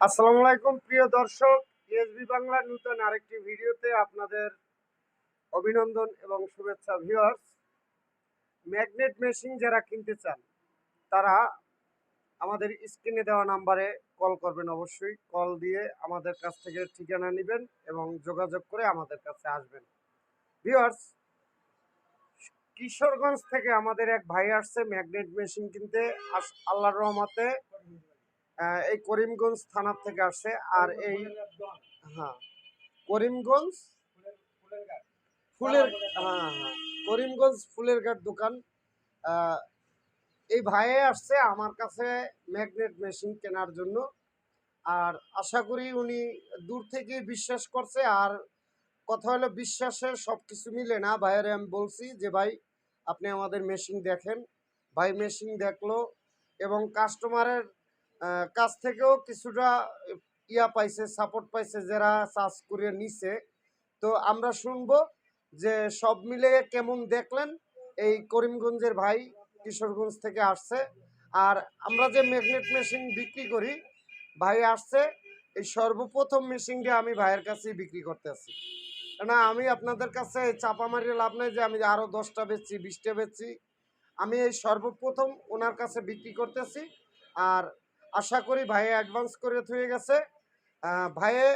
আসসালামু আলাইকুম, প্রিয় দর্শক। এসবি বাংলার নতুন আরেকটি ভিডিওতে আপনাদের অভিনন্দন এবং শুভেচ্ছা ভিউয়ার্স ম্যাগনেট মেশিন যারা কিনতে চান, তারা আমাদের স্ক্রিনে দেওয়া নাম্বারে কল করবেন অবশ্যই। কল দিয়ে আমাদের কাছ থেকে ঠিকানা নেবেন এবং যোগাযোগ করে আমাদের কাছে আসবেন। ভিউয়ার্স কিশোরগঞ্জ থেকে আমাদের এক ভাই আসছে ম্যাগনেট মেশিন কিনতে। আল্লাহর রহমতে এই করিমগঞ্জ থানার থেকে আসছে। আর এই হ্যাঁ করিমগঞ্জ ফুলের হ্যাঁ হ্যাঁ করিমগঞ্জ ফুলের ঘাট দোকান। এই ভাইয়ে আসছে আমার কাছে ম্যাগনেট মেশিন কেনার জন্য। আর আশা করি উনি দূর থেকে বিশ্বাস করছে। আর কথা হলো বিশ্বাসে সব কিছু মিলে না, ভাইয়ের আমি বলছি যে, ভাই, আপনি আমাদের মেশিন দেখেন। ভাই মেশিন দেখল এবং কাস্টমারের কাছ থেকেও কিছুটা ইয়া পাইছে সাপোর্ট পাইছে যারা চার্জ করে নিছে। তো আমরা শুনব যে সব মিলে কেমন দেখলেন এই করিমগঞ্জের ভাই কিশোরগঞ্জ থেকে আসছে। আর আমরা যে ম্যাগনেট মেশিন বিক্রি করি, ভাই আসছে, এই সর্বপ্রথম মেশিনটা আমি ভাইয়ের কাছেই বিক্রি করতে আছি না আমি আপনাদের কাছে চাপা মারিয়ে লাভ নাই যে আমি আরও দশটা বেচছি, বিশটা বেচছি। আমি এই সর্বপ্রথম ওনার কাছে বিক্রি করতেছি আর আশা করি ভাইয়ে অ্যাডভান্স করে থুয়ে গেছে। ভাইয়ে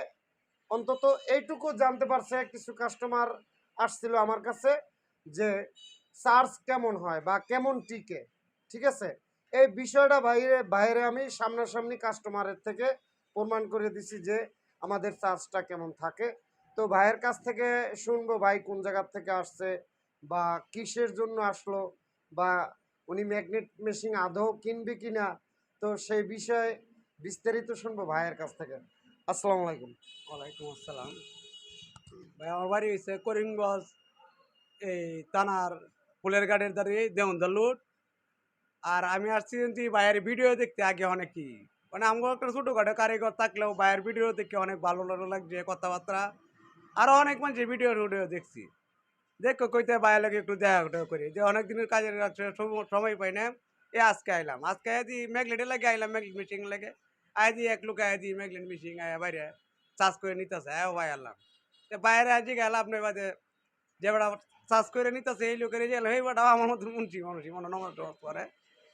অন্তত এইটুকু জানতে পারছে, কিছু কাস্টমার আসছিল আমার কাছে যে চার্জ কেমন হয় বা কেমন টিকে, ঠিক আছে? এই বিষয়টা বাইরে বাইরে আমি সামনাসামনি কাস্টমারের থেকে প্রমাণ করে দিছি যে আমাদের চার্জটা কেমন থাকে। তো ভাইয়ের কাছ থেকে শুনব ভাই কোন জায়গার থেকে আসছে বা কিসের জন্য আসলো বা উনি ম্যাগনেট মেশিন আদৌ কিনবে কিনা। তো সেই বিষয়ে বিস্তারিত শুনব ভাইয়ের কাছ থেকে। আসসালামু আলাইকুম। ওয়ালাইকুম আসসালাম। ভাই, আমার বাড়ি হয়েছে করিমগঞ্জ, এই তানার ফুলের গাড়ির দাঁড়িয়ে দেউন দলুট আর আমি আসছি কিন্তু ভাইয়ের ভিডিও দেখতে আগে অনেকই। মানে আমার একটা ছোটোখাটো কারিগর থাকলেও ভাইয়ের ভিডিও দেখে অনেক ভালো ভালো লাগছে, কথাবার্তা। আরও অনেক মানুষের ভিডিও ভিডিও দেখছি। দেখো, কইতে ভাইয়ের লাগে একটু দেখা করি। যে অনেক দিনের কাজের সময় পাই না। এ আজকে আইলাম, আজকে আইদি ম্যাগলেটে লাগে আইলাম ম্যাগলেট মেশিন লাগে। আইদি এক লোক আইদি ম্যাগলেট মেশিন আয় বাইরে চাষ করে নিতেছে হ্যাঁ ভাই আল্লাহ তো বাইরে আজকে গেল আপনার বাদে যে বেড়া চাষ করে নিতেছে, এই লোকের যে এই বেটা আমার মতো মুন্সি মানুষই মনে নমর টমর করে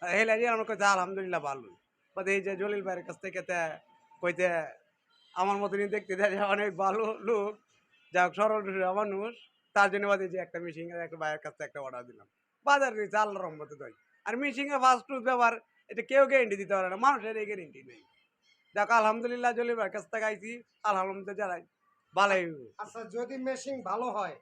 হেলে যে আমার কাছে আলহামদুলিল্লাহ ভালো বাদে এই যে জলিল ভাইয়ের কাছ থেকে কইতে আমার মতনই দেখতে দেয় অনেক ভালো লোক। যাই হোক সরল মানুষ। তার জন্য বাদে যে একটা মিশিং একটা ভাইয়ের কাছ থেকে একটা অর্ডার দিলাম। বাজার রয়েছে আল্লাহ রহমতে দই। আর মেশিনে ফাস্ট ফুড ব্যবহার এটা কেউ গ্যারেন্টি দিতে পারে না মানুষের এই গ্যারেন্টি নেই দেখ আলহামদুলিল্লাহ ভাইয়ের কাছ থেকে আইছি আলহামদুলিল্লাহ জানাই ভালোই। আচ্ছা যদি মেশিন ভালো হয়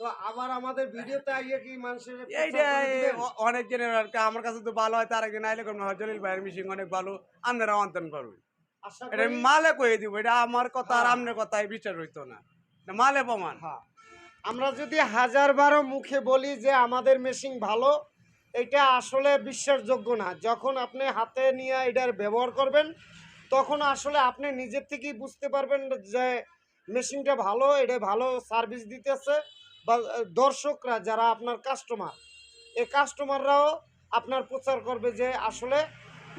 তো আবার আমাদের ভিডিওতে আইয়ে কি মানুষের এইটা করে দিবেন? অ- অনেক জনের আমার কাছে তো ভালো হয় তার একদিন আইলে কোনো জলিল ভাইয়ের মিশিং অনেক ভালো আপনারা অন্তন করবেন এটা মালে কয়ে দিব এটা আমার কথা আর হ্যাঁ। আপনার কথা বিচার হইতো না মালে প্রমাণ হ্যাঁ আমরা যদি হাজার বারো মুখে বলি যে আমাদের মেশিন ভালো এটা আসলে বিশ্বাসযোগ্য না। যখন আপনি হাতে নিয়ে এটার ব্যবহার করবেন, তখন আসলে আপনি নিজের থেকেই বুঝতে পারবেন যে মেশিনটা ভালো, এটা ভালো সার্ভিস দিতেছে বা দর্শকরা যারা আপনার কাস্টমার এই কাস্টমাররাও আপনার প্রচার করবে যে আসলে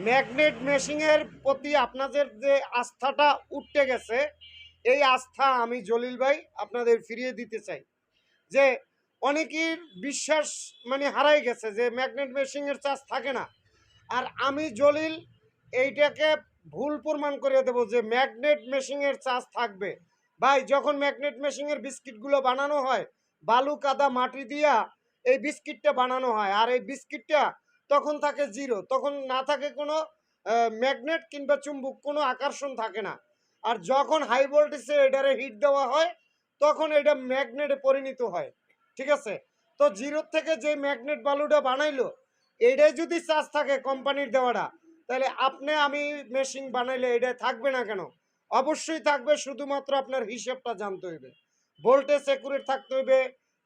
ম্যাগনেট মেশিনের প্রতি আপনাদের যে আস্থাটা উঠতে গেছে, এই আস্থা আমি জলিল ভাই আপনাদের ফিরিয়ে দিতে চাই যে অনেকের বিশ্বাস মানে হারাই গেছে যে ম্যাগনেট মেশিনের চার্জ থাকে না। আর আমি জলিল, এইটাকে ভুল প্রমাণ করে দেবো যে ম্যাগনেট মেশিনের চার্জ থাকবে। ভাই, যখন ম্যাগনেট মেশিনের বিস্কিটগুলো বানানো হয়, বালু, কাদা, মাটি দিয়া এই বিস্কিটটা বানানো হয়। আর এই বিস্কিটটা তখন থাকে জিরো তখন না থাকে কোনো ম্যাগনেট কিংবা চুম্বক, কোনো আকর্ষণ থাকে না। আর যখন হাই ভোল্টেজে এটারে হিট দেওয়া হয়, তখন এটা ম্যাগনেটে পরিণত হয়। ঠিক আছে? তো জিরোর থেকে যে ম্যাগনেট বালুটা বানাইলো এটাই যদি চার্জ থাকে কোম্পানির দেওয়াটা, তাহলে আপনি আমি মেশিন বানাইলে এটা থাকবে না কেন? অবশ্যই থাকবে, শুধুমাত্র আপনার হিসেবটা জানতে হইবে। ভোল্টেজ একুরেট থাকতে হইবে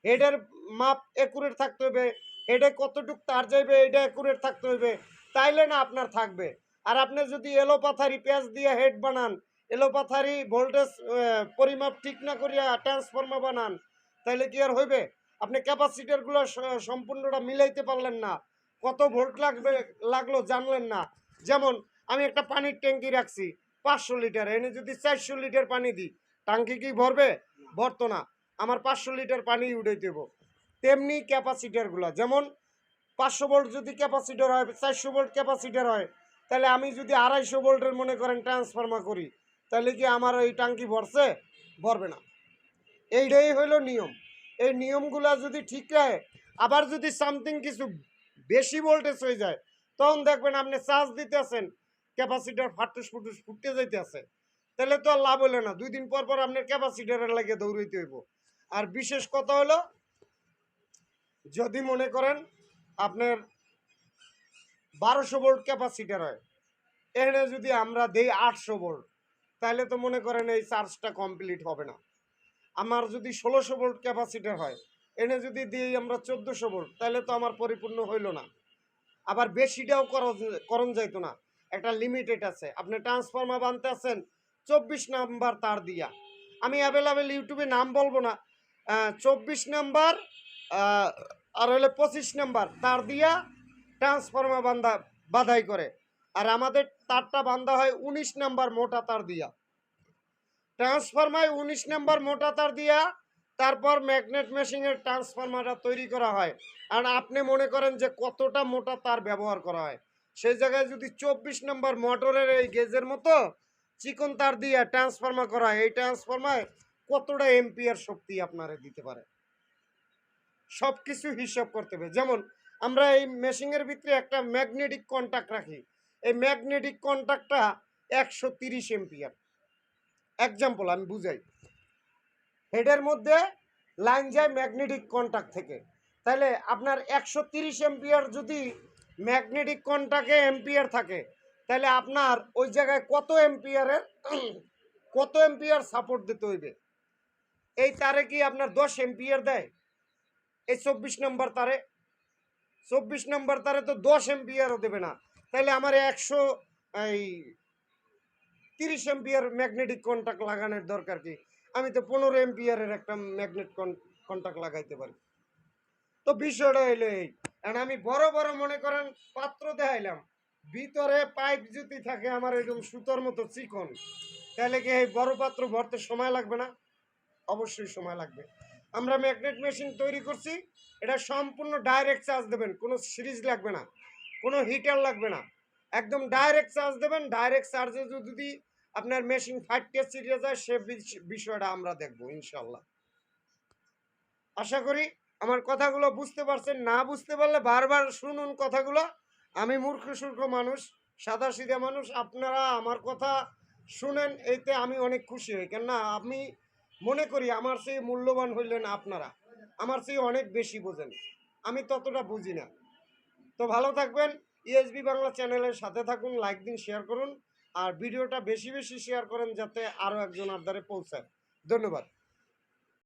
হেডের মাপ একুরেট থাকতে হইবে হেডে কতটুক তার যাইবে এটা একুরেট থাকতে হইবে, তাইলে না আপনার থাকবে। আর আপনি যদি এলোপাথারি পেঁয়াজ দিয়ে হেড বানান, এলোপাথারি ভোল্টেজ পরিমাপ ঠিক না করিয়া ট্রান্সফর্মার বানান, তাইলে কি আর হইবে? আপনি ক্যাপাসিটারগুলো সম্পূর্ণটা মিলাইতে পারলেন না। কত ভোল্ট লাগবে, লাগল জানলেন না। যেমন, আমি একটা পানির ট্যাঙ্কি রাখছি, পাঁচশো লিটার, এনে যদি চারশো লিটার পানি দিই, ট্যাঙ্কি কি ভরবে? ভরতো না। আমার পাঁচশো লিটার পানি উঠে দেব তেমনি ক্যাপাসিটারগুলো যেমন, পাঁচশো ভোল্ট যদি ক্যাপাসিটার হয়, চারশো ভোল্ট ক্যাপাসিটার হয়, তাহলে আমি যদি আড়াইশো ভোল্টের মনে করেন ট্রান্সফার্মার করি, তাহলে কি আমার ওই টাঙ্কি ভরছে? ভরবে না। এইটাই হলো নিয়ম। এই নিয়মগুলা যদি ঠিক রাখে, আবার যদি সামথিং কিছু বেশি ভোল্টেজ হয়ে যায়, তখন দেখবেন আপনি চার্জ দিতেছেন ক্যাপাসিটার ফাটুস ফুটুস ফুটতে যাইতেছে। তাহলে তো আর লাভ হলো না, দুই দিন পর পর আপনার ক্যাপাসিটারের লাগে দৌড়াইতে হইব। আর বিশেষ কথা হলো যদি মনে করেন আপনার বারোশো ভোল্ট ক্যাপাসিটার হয়, এখানে যদি আমরা দেই আটশো ভোল্ট তাহলে তো মনে করেন এই চার্জটা কমপ্লিট হবে না। আমার যদি ষোলোশো ভোল্ট ক্যাপাসিটার হয়, এনে যদি দিই আমরা চোদ্দোশো ভোল্ট, তাহলে তো আমার পরিপূর্ণ হইল না। আবার বেশিটাও করা- করণ যাইতো না। একটা লিমিটেড আছে। আপনি ট্রান্সফর্মার বানতে আছেন, চব্বিশ নাম্বার তার দিয়া। আমি অ্যাভেলেবেল ইউটিউবে নাম বলব না চব্বিশ নাম্বার আর হলে পঁচিশ নাম্বার তার দিয়া ট্রান্সফর্মার বান্ধা বাধাই করে। আর আমাদের তারটা বান্ধা হয় উনিশ নাম্বার মোটা তার দিয়া। ট্রান্সফরমার উনিশ নম্বর মোটা তার দিয়া, তারপর ম্যাগনেট মেশিনের ট্রান্সফরমারটা তৈরি করা হয়। আর আপনি মনে করেন যে কতটা মোটা তার ব্যবহার করা হয়। সেই জায়গায় যদি চব্বিশ নম্বর মোটরের এই গেজের মতো চিকন তার দিয়ে ট্রান্সফরমার করা হয়, এই ট্রান্সফরমার কতটা এম্পিয়ার শক্তি আপনারে দিতে পারে? সব কিছু হিসাব করতে হবে। যেমন আমরা এই মেশিনের ভিতরে একটা ম্যাগনেটিক কন্ট্যাক্ট রাখি। এই ম্যাগনেটিক কন্ট্যাক্টটা একশো তিরিশ এম্পিয়ার। এক্সাম্পল আমি বুঝাই। হেডের মধ্যে লাইন যায় ম্যাগনেটিক কন্ট্যাক্ট থেকে। তাহলে আপনার একশো তিরিশ এম্পিয়ার যদি ম্যাগনেটিক কন্ট্যাক্টে এম্পিয়ার থাকে তাহলে আপনার ওই জায়গায় কত এম্পিয়ারের কত এম্পিয়ার সাপোর্ট দিতে হইবে? এই তারে কি আপনার দশ এম্পিয়ার দেয়? এই চব্বিশ নম্বর তারে। চব্বিশ নম্বর তারে তো দশ এম্পিয়ারও দেবে না। তাহলে আমার একশো, এই তিরিশ এম্পিয়ার ম্যাগনেটিক কন্ট্যাক্ট লাগানোর দরকার কি? আমি তো পনেরো এম্পিয়ারের একটা ম্যাগনেট কন্ট্যাক্ট লাগাইতে পারি। তো বিষয়টা হইল এই। আর আমি বড় বড় মনে করেন, পাত্র দেখাইলাম। ভিতরে পাইপ যদি থাকে আমার এরকম সুতোর মতো চিকন, তাহলে কি এই বড় পাত্র ভরতে সময় লাগবে না? অবশ্যই সময় লাগবে। আমরা ম্যাগনেট মেশিন তৈরি করছি, এটা সম্পূর্ণ ডাইরেক্ট চার্জ দেবেন, কোনো সিরিজ লাগবে না, কোনো হিটার লাগবে না। একদম ডাইরেক্ট চার্জ দেবেন ডাইরেক্ট চার্জে যদি আপনার মেশিন ফাইটকে ছিঁড়ে যায়, সে বিষ- বিষয়টা আমরা দেখব, ইনশাল্লাহ। আশা করি আমার কথাগুলো বুঝতে পারছেন। না বুঝতে পারলে বারবার শুনুন কথাগুলো। আমি মূর্খ সূর্খ মানুষ সাদা সিধা মানুষ, আপনারা আমার কথা শুনেন, এতে আমি অনেক খুশি হই। কেননা আমি মনে করি আমার চেয়ে মূল্যবান হইলেন আপনারা। আমার চেয়ে অনেক বেশি বোঝেন। আমি ততটা বুঝি না। তো ভালো থাকবেন। ইএসবি বাংলা চ্যানেলের সাথে থাকুন লাইক দিন শেয়ার করুন। আর ভিডিওটা বেশি বেশি শেয়ার করেন যাতে আরও একজন দ্বারে পৌঁছায়। ধন্যবাদ।